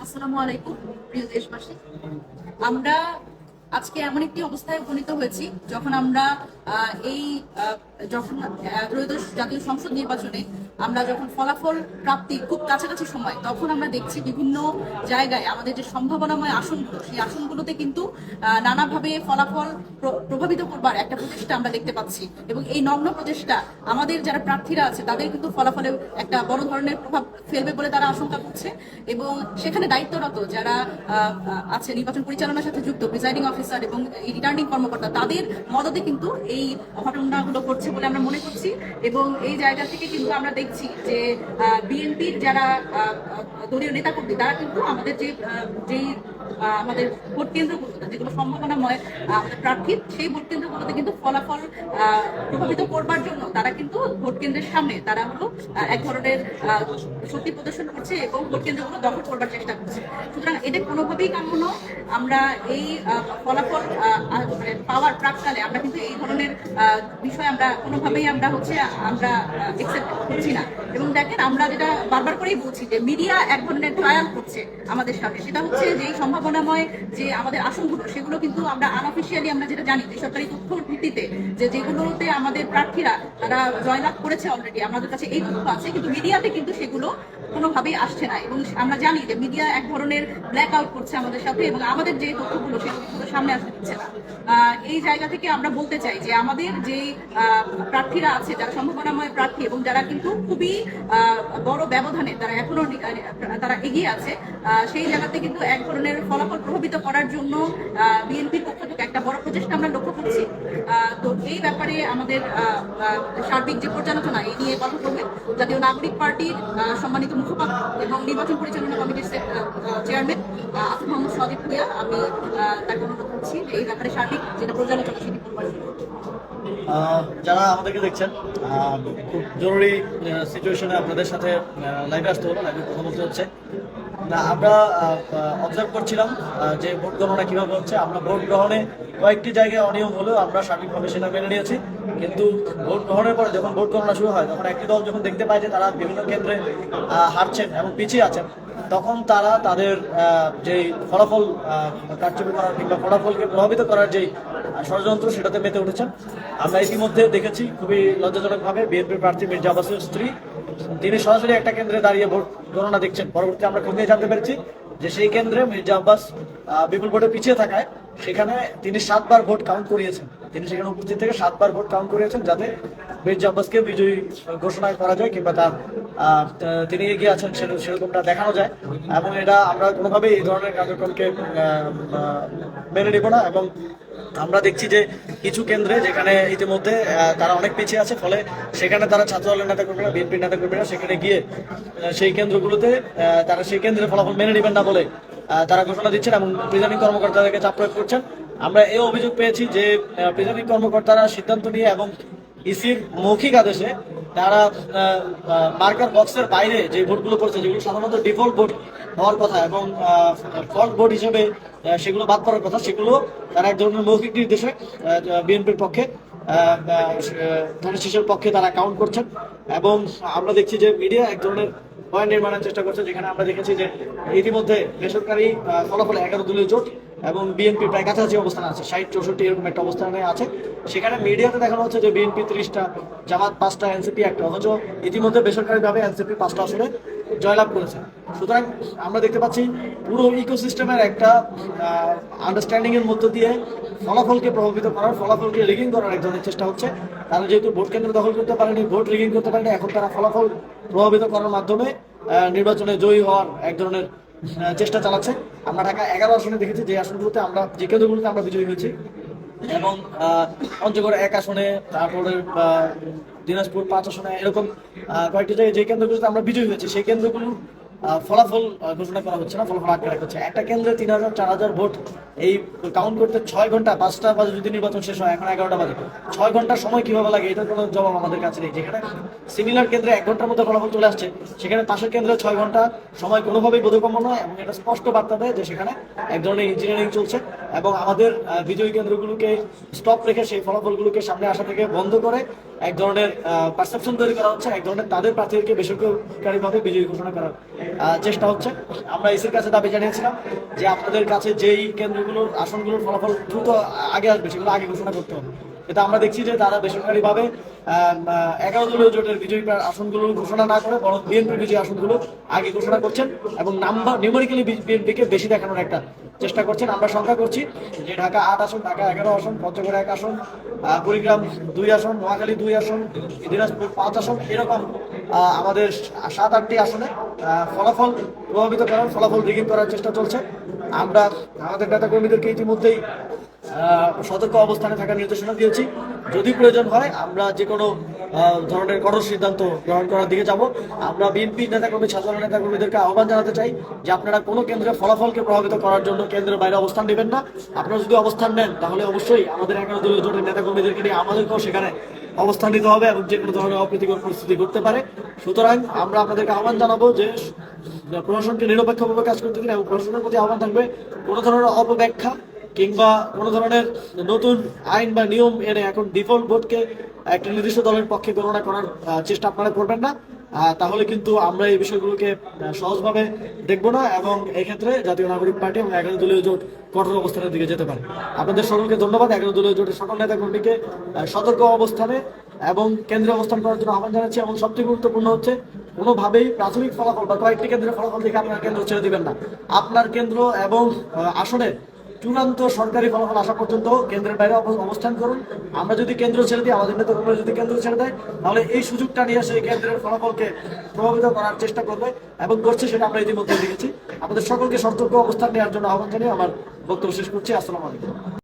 আসসালামু আলাইকুম প্রিয় দেশবাসী। আমরা আজকে এমন একটি অবস্থায় উপনীত হয়েছি যখন আমরা আহ, এই আহ, যখন ত্রয়োদশ জাতীয় সংসদ নির্বাচনে আমরা যখন ফলাফল প্রাপ্তির খুব কাছাকাছি সময়, তখন আমরা দেখছি বিভিন্ন জায়গায় আমাদের যে সম্ভাবনাময় আসনগুলো, সেই আসনগুলোতে কিন্তু নানাভাবে ফলাফল প্রভাবিত করবার একটা প্রচেষ্টা আমরা দেখতে পাচ্ছি। এবং এই নগ্ন প্রচেষ্টা আমাদের যারা প্রার্থীরা আছে, তাদের কিন্তু ফলাফলে একটা বড় ধরনের প্রভাব ফেলবে বলে তারা আশঙ্কা করছে। এবং সেখানে দায়িত্বরত যারা আছে নির্বাচন পরিচালনার সাথে যুক্ত প্রিসাইডিং অফিসার এবং রিটার্নিং কর্মকর্তা, তাদের মদতে কিন্তু এই ঘটনাগুলো ঘটছে। বলে আমরা মনে করছি এবং এই জায়গা থেকে কিন্তু আমরা দেখছি যে বিএনপির যারা দলীয় নেতাকর্মী, তারা কিন্তু আমাদের যে যেই আমাদের ভোট কেন্দ্রগুলোতে, যেগুলো সম্ভাবনাময় আমাদের প্রার্থীর সেই ভোট কেন্দ্রগুলোতে কিন্তু ফলাফল প্রভাবিত করবার জন্য তারা কিন্তু ভোট কেন্দ্রের সামনে তারা হলো এক ধরনের শক্তি প্রদর্শন করছে এবং ভোট কেন্দ্রগুলো দখল করবার চেষ্টা করছে। সুতরাং এটা কোনোভাবেই কাম্য নয় আমরা এই ফলাফল মানে পাওয়ার প্রাককালে আমরা কিন্তু এই ধরনের বিষয় আমরা কোনোভাবেই আমরা হচ্ছে, আমরা একসেপ্ট করছি না। এবং দেখেন, আমরা যেটা বারবার করেই বলছি যে মিডিয়া এক ধরনের ট্রায়াল করছে আমাদের সাথে সেটা হচ্ছে যে এই সম্ভাবনাময় যে আমাদের আসনগুলো সেগুলো কিন্তু আমরা আনঅফিসিয়ালি আমরা যেটা জানি, বেসরকারি তথ্যর ভিত্তিতে যে যেগুলোতে আমাদের প্রার্থীরা, তারা জয়লাভ করেছে অলরেডি আমাদের কাছে এই তথ্য আছে, কিন্তু মিডিয়াতে কিন্তু সেগুলো কোনোভাবেই আসছে না। এবং আমরা জানি যে মিডিয়া এক ধরনের ব্ল্যাক আউট করছে আমাদের সাথে এবং আমাদের যে তথ্যগুলো সেগুলো কিন্তু সামনে আসতে দিচ্ছে না। এই জায়গা থেকে আমরা বলতে চাই যে আমাদের যে প্রার্থীরা আছে, যারা সম্ভাবনাময় প্রার্থী এবং যারা কিন্তু খুবই বড় ব্যবধানে তারা এখনও তারা এগিয়ে আছে সেই জায়গাতে কিন্তু এক ধরনের ফলাফল প্রভাবিত করার জন্য বিএনপির পক্ষ থেকে একটা বড় প্রচেষ্টা আমরা লক্ষ্য করছি। তো এই ব্যাপারে আমাদের সার্বিক যে পর্যালোচনা, এই নিয়ে কথা বলবেন জাতীয় নাগরিক পার্টির সম্মানিত মুখপাত্র এবং নির্বাচন পরিচালনা কমিটির চেয়ারম্যান মোহাম্মদ ভুইয়া। আমি তাকে অনুরোধ করছি এই ব্যাপারে যেটা সেটি যারা আমাদেরকে দেখছেন খুব জরুরি সিচুয়েশনে আপনাদের সাথে লাইভে আসতে হলো লাইভে কথা বলতে হচ্ছে। না, আমরা অবজার্ভ করছিলাম যে ভোট গণনা কীভাবে হচ্ছে। আমরা ভোট গ্রহণে কয়েকটি জায়গায় অনিয়ম হলেও আমরা সার্বিকভাবে সেটা মেনে নিয়েছি। কিন্তু ভোট গ্রহণের পরে যখন ভোট গণনা শুরু হয় তখন একটি দল যখন দেখতে পায় যে তারা বিভিন্ন কেন্দ্রে হারছেন এবং পিছিয়ে আছেন তখন তারা তাদের যেই ফলাফল কারচুপি করার কিংবা ফলাফলকে প্রভাবিত করার আহ, ষড়যন্ত্র সেটাতে মেতে উঠেছেন। আমরা ইতিমধ্যে দেখেছি খুবই লজ্জাজনকভাবে বিএনপি প্রার্থী মির্জা আব্বাসের স্ত্রী তিনি সরাসরি একটা কেন্দ্রে দাঁড়িয়ে ভোট গণনা দেখছেন। পরবর্তী আমরা নিয়ে জানতে পেরেছি যে সেই কেন্দ্রে মির্জা আব্বাস বিপুল ভোটে পিছিয়ে থাকায় সেখানে তিনি সাতবার ভোট কাউন্ট করিয়েছেন। তিনি সেখানে উপস্থিত থেকে সাতবার ভোট কাউন্ট করেছেন যাতে মির্জা আব্বাসকে বিজয়ী ঘোষণা করা যায় কিংবা তার তিনি এগিয়ে আছেন সেরকমটা দেখানো যায়। এবং এটা আমরা কোনোভাবেই এই ধরনের কার্যক্রমকে মেনে নিব না। এবং আমরা দেখছি যে কিছু কেন্দ্রে যেখানে ইতিমধ্যে তারা অনেক পিছিয়ে আছে, ফলে সেখানে তারা ছাত্র দলের নেতা কর্মীরা বিএনপির নেতা কর্মীরা সেখানে গিয়ে সেই কেন্দ্রগুলোতে তারা সেই কেন্দ্রের ফলাফল মেনে নেবেন না বলে তারা ঘোষণা দিচ্ছেন এবং প্রিজাইনিং কর্মকর্তাদেরকে চাপ প্রয়োগ করছেন। আমরা এই অভিযোগ পেয়েছি যে প্রিজাইনিং কর্মকর্তারা সিদ্ধান্ত নিয়ে এবং ইসির মৌখিক আদেশে তারা মার্কার বক্সের বাইরে যে ভোটগুলো পড়ছে যেগুলো সাধারণত ডিফল্ট ভোট হওয়ার কথা এবং ফল্ট ভোট হিসেবে সেগুলো বাদ করার কথা, সেগুলো তারা এক ধরনের মৌখিক নির্দেশে বিএনপির পক্ষে ধানের পক্ষে তারা কাউন্ট করছেন এবং আমরা দেখছি যে মিডিয়া এক ধরনের ভয় নির্মাণের চেষ্টা করছে, যেখানে আমরা দেখেছি যে ইতিমধ্যে বেসরকারি ফলাফলে এগারো দলীয় জোট এবং বিএনপি প্রায় কাছাকাছি অবস্থানে আছে, ষাট, চৌষট্টি এরকম একটা অবস্থানে আছে। সেখানে মিডিয়াতে দেখানো হচ্ছে যে বিএনপি ত্রিশটা জামাত, পাঁচটা এনসিপি, একটা অথচ ইতিমধ্যে বেসরকারিভাবে এনসিপি পাঁচটা আসলে জয়লাভ করেছে। সুতরাং আমরা দেখতে পাচ্ছি পুরো ইকোসিস্টেমের একটা আন্ডারস্ট্যান্ডিং এর মধ্য দিয়ে ফলাফলকে প্রভাবিত করার, ফলাফলকে রিগিং করার এক ধরনের চেষ্টা হচ্ছে। তারা যেহেতু ভোট কেন্দ্র দখল করতে পারেনি, ভোট রিগিং করতে পারেনি, এখন তারা ফলাফল প্রভাবিত করার মাধ্যমে নির্বাচনে জয়ী হওয়ার এক ধরনের চেষ্টা চালাচ্ছে। আমরা ঢাকা এগারো আসনে দেখেছি, যে আসনগুলোতে আমরা, যে কেন্দ্রগুলোতে আমরা বিজয়ী হয়েছি। এবং পঞ্চগড় এক আসনে, তারপরে দিনাজপুর পাঁচ আসনে, এরকম কয়েকটি জায়গায় যে কেন্দ্রগুলোতে আমরা বিজয়ী হয়েছি, সেই কেন্দ্রগুলো ফলাফল ঘোষণা করা হচ্ছে না, ফলাফল আটকে রাখা হচ্ছে। একটা কেন্দ্রে তিন হাজার, চার হাজার ভোট, এই কাউন্ট করতে ছয় ঘণ্টা, পাঁচটা বাজে যদি নির্বাচন শেষ হয়, এখন এগারোটা বাজে। ছয় ঘণ্টা সময় কীভাবে লাগে, এটার কোনো জবাব আমাদের কাছে নেই। যেখানে সিমিলার কেন্দ্রে এক ঘণ্টার মধ্যে ফলাফল চলে আসছে, সেখানে পাশের কেন্দ্রে ছয় ঘণ্টা সময় কোনোভাবেই বোধগম্য নয়, এবং এটা স্পষ্ট বার্তা দেয় যে সেখানে এক ধরনের ইঞ্জিনিয়ারিং চলছে, এবং আমাদের বিজয়ী কেন্দ্রগুলোকে স্টপ রেখে সেই ফলাফলগুলোকে সামনে আসা থেকে বন্ধ করে এক ধরনের পারসেপশন তৈরি করা হচ্ছে, এক ধরনের তাদের প্রার্থীদেরকে বেসরকারিভাবে বিজয়ী ঘোষণা করার চেষ্টা হচ্ছে। আমরা ইসির কাছে দাবি জানিয়েছিলাম যে আপনাদের কাছে যেই কেন্দ্রগুলোর, আসনগুলোর ফলাফল দ্রুত আগে আসবে, সেগুলো আগে ঘোষণা করতে হবে। এটা আমরা দেখছি যে তারা বেসরকারিভাবে এগারো দলীয় জোটের বিজয়ী আসনগুলো ঘোষণা না করে, বরং বিএনপি বিজয়ী আসনগুলো আগে ঘোষণা করছেন এবং নাম্বার নিউমেরিক্যালি বিএনপিকে বেশি দেখানোর একটা চেষ্টা করছেন। আমরা সংখ্যা করছি যে ঢাকা আট আসন, ঢাকা এগারো আসন, পঞ্চগড় এক আসন কুড়িগ্রাম দুই আসন, নোয়াখালী দুই আসন, দিনাজপুর পাঁচ আসন, এরকম আমাদের সাত আটটি আসনে ফলাফল প্রভাবিত করার, ফলাফল রিগিং করার চেষ্টা চলছে। আমরা আমাদের নেতা কর্মীদেরকে ইতিমধ্যেই সতর্ক অবস্থানে থাকার নির্দেশনা দিয়েছি। যদি প্রয়োজন হয়, আমরা যে কোনো ধরনের কঠোর সিদ্ধান্ত গ্রহণ করার দিকে যাব। আমরা বিএনপি নেতাকর্মী ছাত্র নেতাকর্মীদেরকে আহ্বান জানাতে চাই যে আপনারা কোনো কেন্দ্রের ফলাফলকে প্রভাবিত করার জন্য কেন্দ্রের বাইরে অবস্থান নেবেন না। আপনারা যদি অবস্থান নেন, তাহলে অবশ্যই আমাদের এগারো দলীয় জোটের নেতাকর্মীদেরকে নিয়ে আমাদেরকেও সেখানে অবস্থান নিতে হবে এবং যে কোনো ধরনের অপ্রীতিকর পরিস্থিতি ঘটতে পারে। সুতরাং আমরা আপনাদেরকে আহ্বান জানাব যে, প্রশাসনকে নিরপেক্ষভাবে কাজ করতে দিন এবং প্রশাসনের প্রতি আহ্বান থাকবে। কোনো ধরনের অপব্যাখ্যা কিংবা কোনো ধরনের নতুন আইন বা নিয়ম এনে এখন ডিফল্ট ভোটকে একটা নির্দিষ্ট দলের পক্ষে গণনা করার চেষ্টা আপনারা করবেন না। তাহলে কিন্তু আমরা এই বিষয়গুলোকে সহজভাবে দেখব না এবং এক্ষেত্রে জাতীয় নাগরিক পার্টি এবং এগারো দলীয় জোট কঠোর অবস্থানের দিকে যেতে পারে। আপনাদের সকলকে ধন্যবাদ। এগারো দলীয় জোটের সকল নেতা কর্মীকে সতর্ক অবস্থানে এবং কেন্দ্রে অবস্থান করার জন্য আহ্বান জানাচ্ছি এবং সবচেয়ে গুরুত্বপূর্ণ হচ্ছে কোনোভাবেই প্রাথমিক ফলাফল বা কয়েকটি কেন্দ্রের ফলাফল দেখে আপনার কেন্দ্র ছেড়ে দিবেন না। আপনার কেন্দ্র এবং আহ, আসনের চূড়ান্ত সরকারি ফলাফল আসা পর্যন্ত কেন্দ্রের বাইরে অবস্থান করুন। আমরা যদি কেন্দ্র ছেড়ে দিই, আমাদের নেতা কর্মীরা যদি কেন্দ্র ছেড়ে দেয়, তাহলে এই সুযোগটা নিয়ে সেই কেন্দ্রের ফলাফলকে প্রভাবিত করার চেষ্টা করবে এবং করছে সেটা আমরা ইতিমধ্যে দেখেছি। আমাদের সকলকে সতর্ক অবস্থান নেওয়ার জন্য আহ্বান জানিয়ে আমার বক্তব্য শেষ করছি। আসসালামু আলাইকুম।